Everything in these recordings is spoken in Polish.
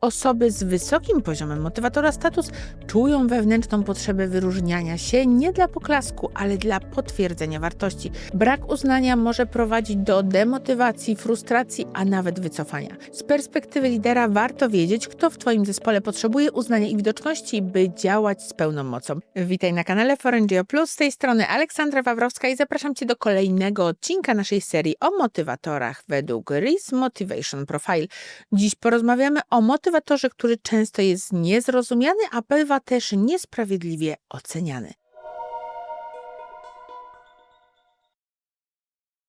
Osoby z wysokim poziomem motywatora status czują wewnętrzną potrzebę wyróżniania się nie dla poklasku, ale dla potwierdzenia wartości. Brak uznania może prowadzić do demotywacji, frustracji, a nawet wycofania. Z perspektywy lidera warto wiedzieć, kto w Twoim zespole potrzebuje uznania i widoczności, by działać z pełną mocą. Witaj na kanale Forengio Plus, z tej strony Aleksandra Wawrowska i zapraszam Cię do kolejnego odcinka naszej serii o motywatorach według RIS Motivation Profile. Dziś porozmawiamy o motywatorze, który często jest niezrozumiany, a bywa też niesprawiedliwie oceniany.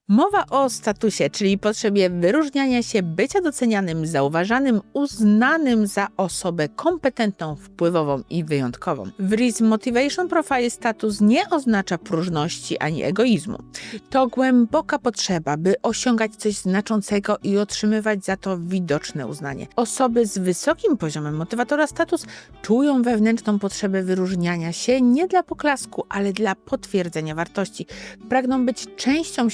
Mowa o statusie, czyli potrzebie wyróżniania się, bycia docenianym, zauważanym, uznanym za osobę kompetentną, wpływową i wyjątkową. W RIS Motivation Profile status nie oznacza próżności ani egoizmu. To głęboka potrzeba, by osiągać coś znaczącego i otrzymywać za to widoczne uznanie. Osoby z wysokim poziomem motywatora status czują wewnętrzną potrzebę wyróżniania się nie dla poklasku, ale dla potwierdzenia wartości. Pragną być częścią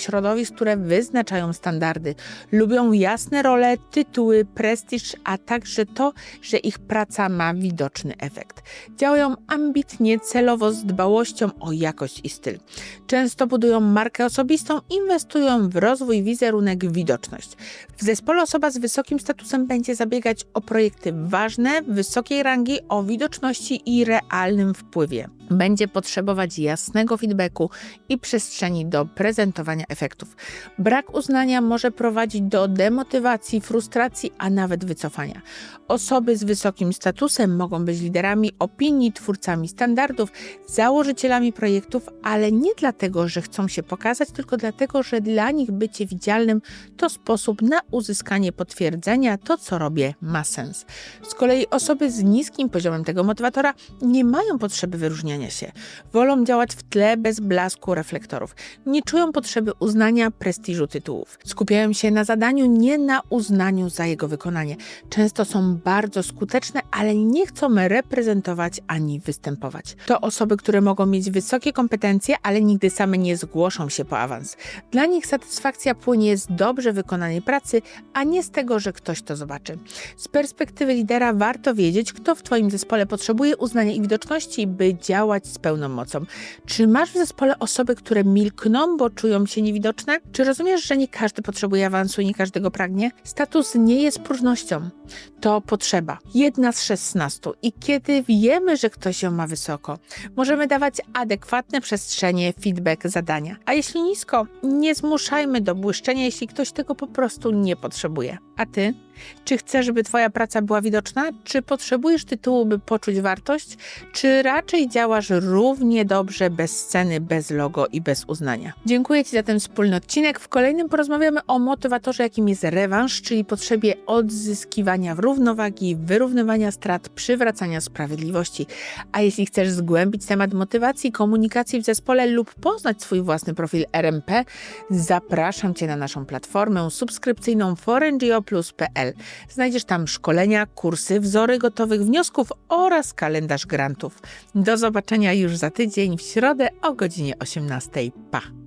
które wyznaczają standardy. Lubią jasne role, tytuły, prestiż, a także to, że ich praca ma widoczny efekt. Działają ambitnie, celowo, z dbałością o jakość i styl. Często budują markę osobistą, inwestują w rozwój, wizerunek, widoczność. W zespole osoba z wysokim statusem będzie zabiegać o projekty ważne, wysokiej rangi, o widoczności i realnym wpływie. Będzie potrzebować jasnego feedbacku i przestrzeni do prezentowania efektów. Brak uznania może prowadzić do demotywacji, frustracji, a nawet wycofania. Osoby z wysokim statusem mogą być liderami opinii, twórcami standardów, założycielami projektów, ale nie dlatego, że chcą się pokazać, tylko dlatego, że dla nich bycie widzialnym to sposób na uzyskanie potwierdzenia, to co robię ma sens. Z kolei osoby z niskim poziomem tego motywatora nie mają potrzeby wyróżniania się. Wolą działać w tle bez blasku reflektorów. Nie czują potrzeby uznania, prestiżu tytułów. Skupiają się na zadaniu, nie na uznaniu za jego wykonanie. Często są bardzo skuteczne, ale nie chcą reprezentować ani występować. To osoby, które mogą mieć wysokie kompetencje, ale nigdy same nie zgłoszą się po awans. Dla nich satysfakcja płynie z dobrze wykonanej pracy, a nie z tego, że ktoś to zobaczy. Z perspektywy lidera warto wiedzieć, kto w Twoim zespole potrzebuje uznania i widoczności, by działać z pełną mocą. Czy masz w zespole osoby, które milkną, bo czują się niewidoczne? Czy rozumiesz, że nie każdy potrzebuje awansu i nie każdego pragnie? Status nie jest próżnością. To potrzeba. Jedna z szesnastu. I kiedy wiemy, że ktoś ją ma wysoko, możemy dawać adekwatne przestrzenie, feedback, zadania. A jeśli nisko, nie zmuszajmy do błyszczenia, jeśli ktoś tego po prostu nie potrzebuje. A ty? Czy chcesz, by Twoja praca była widoczna? Czy potrzebujesz tytułu, by poczuć wartość? Czy raczej działasz równie dobrze bez sceny, bez logo i bez uznania? Dziękuję Ci za ten wspólny odcinek. W kolejnym porozmawiamy o motywatorze, jakim jest rewanż, czyli potrzebie odzyskiwania równowagi, wyrównywania strat, przywracania sprawiedliwości. A jeśli chcesz zgłębić temat motywacji, komunikacji w zespole lub poznać swój własny profil RMP, zapraszam Cię na naszą platformę subskrypcyjną forengiopluspl. Znajdziesz tam szkolenia, kursy, wzory gotowych wniosków oraz kalendarz grantów. Do zobaczenia już za tydzień w środę o godzinie 18. Pa!